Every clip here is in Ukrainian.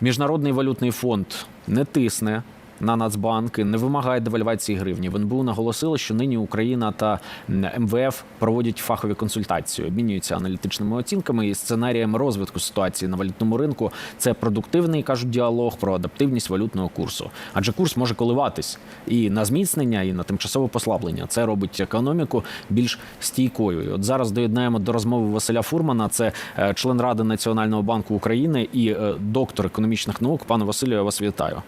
Міжнародний валютний фонд не тисне на Нацбанк, і не вимагає девальвації гривні. В НБУ наголосили, що нині Україна та МВФ проводять фахові консультації, обмінюються аналітичними оцінками і сценаріями розвитку ситуації на валютному ринку. Це продуктивний кажуть діалог про адаптивність валютного курсу. Адже курс може коливатись і на зміцнення, і на тимчасове послаблення. Це робить економіку більш стійкою. От зараз доєднаємо до розмови Василя Фурмана. Це е, член ради Національного банку України і е, доктор економічних наук. Пане Василю, я вас вітаю.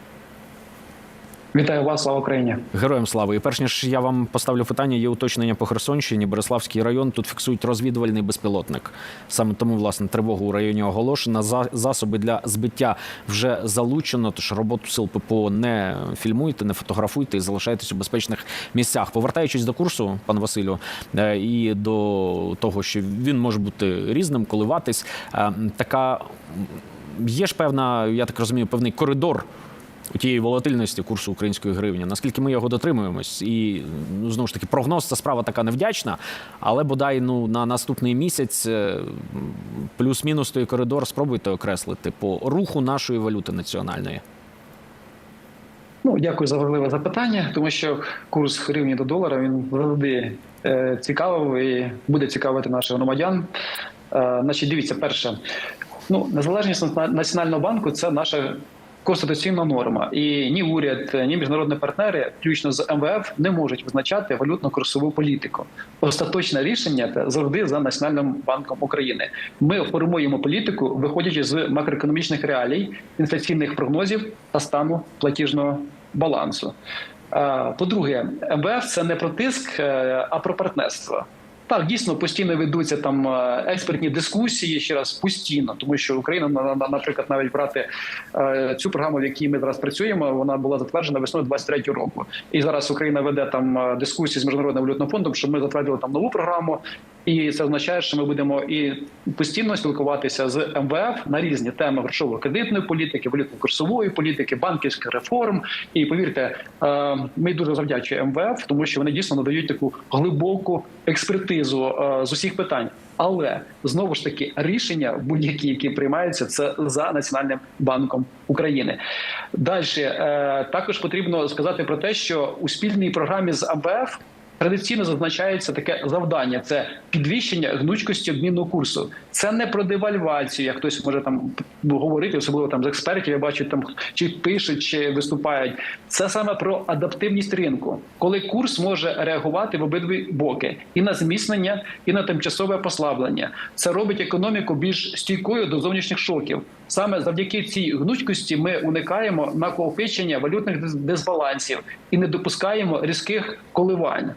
Вітаю вас, слава Україні. Героям слави. І перш ніж я вам поставлю питання, є уточнення по Херсонщині. Береславський район тут фіксують розвідувальний безпілотник. Саме тому, власне, тривогу у районі оголошена. За- Засоби для збиття вже залучено. Тож роботу сил ППО не фільмуйте, не фотографуйте і залишайтесь у безпечних місцях. Повертаючись до курсу, пан Василю, е, і до того, що він може бути різним, коливатись. е, Така є ж певна, я так розумію, певний коридор у тієї волатильності курсу української гривні. Наскільки ми його дотримуємось, і ну знову ж таки прогноз це справа така невдячна, але бодай ну на наступний місяць е, плюс-мінус той коридор спробуйте окреслити по руху нашої валюти національної. Ну дякую за важливе запитання, тому що курс гривні до долара він завжди е, цікавив і буде цікавити наших громадян. Е, значить, дивіться, перше, ну незалежність національного банку це наша. Конституційна норма, і ні уряд, ні міжнародні партнери, включно з МВФ, не можуть визначати валютно-курсову політику. Остаточне рішення завжди за Національним банком України. Ми формуємо політику, виходячи з макроекономічних реалій, інфляційних прогнозів та стану платіжного балансу. По-друге, МВФ це не про тиск, е, а про партнерство. Так, дійсно постійно ведуться там е, експертні дискусії ще раз постійно, тому що Україна на- на- наприклад, навіть брати е, цю програму, в якій ми зараз працюємо, вона була затверджена весною 23 року. І зараз Україна веде там е, дискусії з міжнародним валютним фондом, що ми затвердили там нову програму, і це означає, що ми будемо і постійно спілкуватися з МВФ на різні теми грошово-кредитної політики, валютно-курсової політики, банківських реформ. І повірте, е, ми дуже завдячуємо МВФ, тому що вони дійсно надають таку глибоку експертизу е, з усіх питань. Але знову ж таки рішення будь-які, які приймаються, це за Національним банком України. Далі також потрібно сказати про те, що у спільній програмі з МВФ традиційно зазначається таке завдання: це підвищення гнучкості обмінного курсу. Це не про девальвацію, як хтось може там говорити, особливо там з експертів. Я бачу там чи пишуть, чи виступають. Це саме про адаптивність ринку, коли курс може реагувати в обидві боки і на зміцнення, і на тимчасове послаблення. Це робить економіку більш стійкою до зовнішніх шоків. Саме завдяки цій гнучкості ми уникаємо накопичення валютних дисбалансів і не допускаємо різких коливань.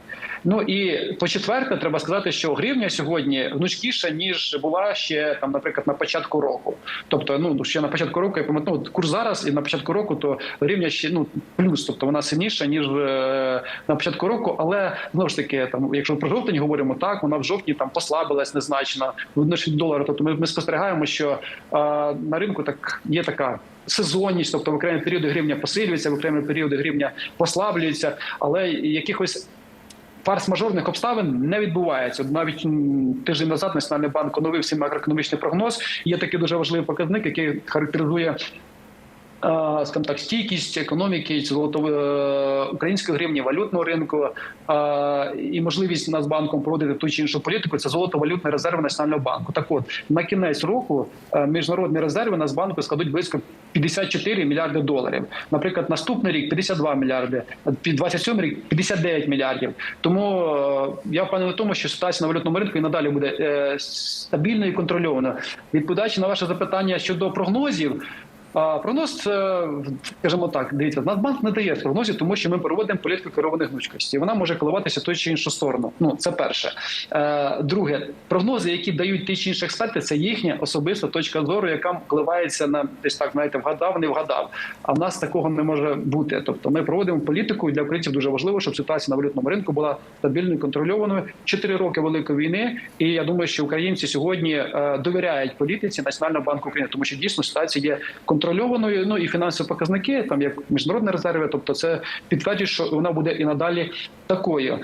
Ну і по четверте, треба сказати, що гривня сьогодні гнучкіша ніж була ще там, наприклад, на початку року. Тобто, ну ще на початку року я пам'ятаю, ну, курс зараз і на початку року, то гривня ще ну плюс, тобто вона сильніша ніж е, на початку року. Але знову ж таки, там, якщо про жовтень говоримо, так вона в жовтні там послабилась незначно відносно долара. Тобто, ми, ми спостерігаємо, що е, на ринку так є така. Сезонність, тобто в окремі періоди гривня посилюється, в окремі періоди гривня послаблюється, але якихось фарс-мажорних обставин не відбувається. Навіть тиждень назад Національний банк оновив макроекономічний прогноз. Є такий дуже важливий показник, який характеризує. Е, Скажімо так, стійкість економіки золото е, української гривні, валютного ринку е, і можливість Нацбанком проводити ту чи іншу політику це золото-валютні резерви Національного банку. Так от на кінець року міжнародні резерви Нацбанку складуть близько 54 мільярди доларів. Наприклад, наступний рік 52 мільярди, під 27 рік 59 мільярдів. Тому я впевнений в тому, що ситуація на валютному ринку і надалі буде стабільною і контрольованою. Відповідаючи на ваше запитання щодо прогнозів. Прогноз, скажімо так, дивіться, Нацбанк не дає прогнозів, тому що ми проводимо політику керованих гнучкості. Вона може коливатися в ту чи іншу сторону. Ну це перше. Е, друге, прогнози, які дають ті чи інші експерти, це їхня особиста точка зору, яка коливається на десь так, знаєте, вгадав, не вгадав. А в нас такого не може бути. Тобто, ми проводимо політику, і для українців дуже важливо, щоб ситуація на валютному ринку була стабільною, контрольованою. Чотири роки великої війни, і я думаю, що українці сьогодні е, довіряють політиці Національного банку України, тому що дійсно ситуація є контрольованою. Контрольованою. Ну і фінансові показники, там як міжнародні резерви, тобто це підтверджує, що вона буде і надалі такою.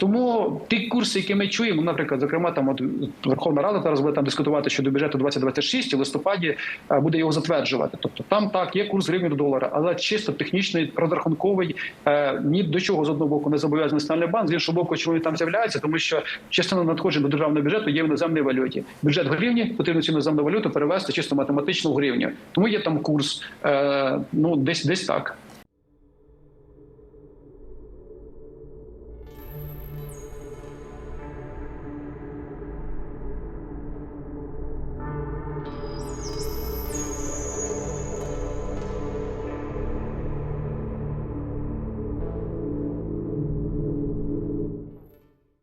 Тому ті курси, які ми чуємо, наприклад, зокрема, там от Верховна Рада зараз буде там дискутувати щодо бюджету 2026, і в листопаді буде його затверджувати. Тобто там так є курс гривні до долара, але чисто технічний, розрахунковий е, ні до чого з одного боку не зобов'язаний національний банк, з іншого боку, чому він там з'являється, тому що частина надходжень до державного бюджету є в іноземній валюті. Бюджет гривні потрібно цю іноземну валюту перевести чисто математично в гривню. Тому є там курс, е, ну десь десь так.